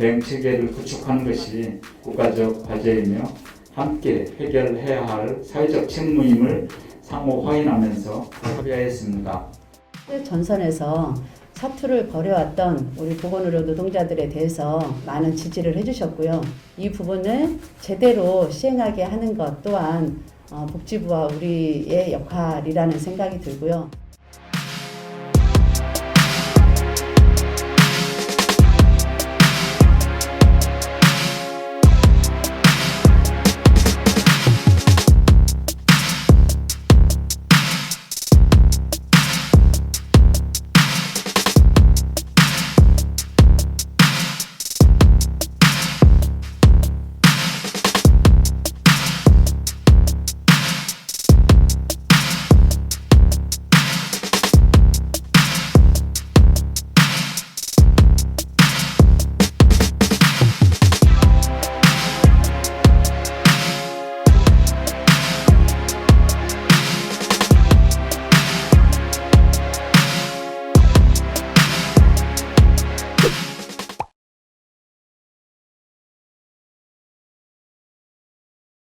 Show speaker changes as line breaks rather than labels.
대응 체계를 구축하는 것이 국가적 과제이며 함께 해결해야 할 사회적 책무임을 상호 확인하면서 합의하였습니다.
전선에서 사투를 벌여왔던 우리 보건의료 노동자들에 대해서 많은 지지를 해주셨고요. 이 부분을 제대로 시행하게 하는 것 또한 어, 복지부와 우리의 역할이라는 생각이 들고요.